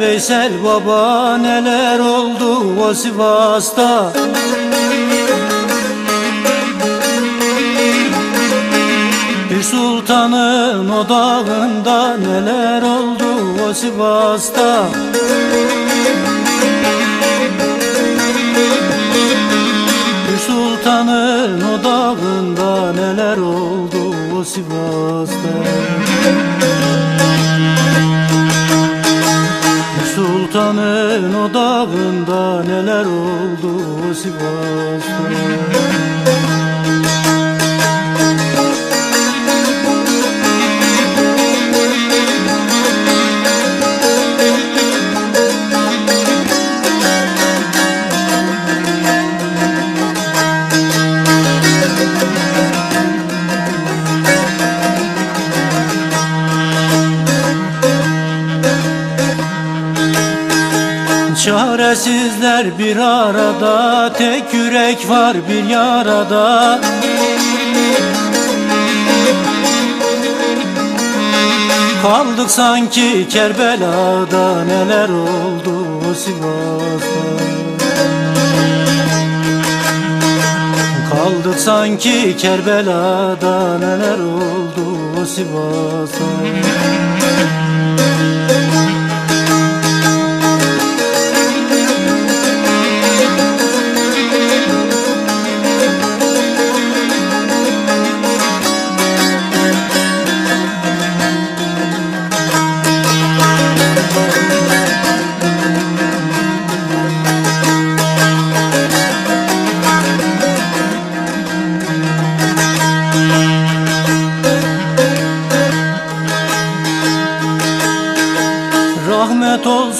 Veysel Baba neler oldu o Sivas'ta? Bir sultanın odağında neler oldu o Sivas'ta? Bir sultanın odağında neler oldu o Sivas'ta odağında neler oldu Sivas'ta Çaresizler bir arada Tek yürek var bir yarada. Kaldık sanki Kerbela'da Neler oldu Sivas'ta. Kaldık sanki Kerbela'da Neler oldu Sivas'ta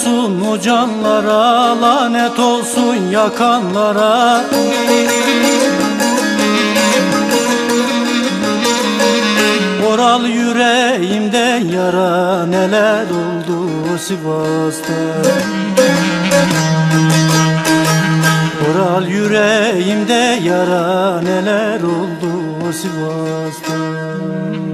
olsun o canlara, lanet olsun yakanlara. Oral yüreğimde yara neler oldu Sivas'ta? Oral yüreğimde yara neler oldu Sivas'ta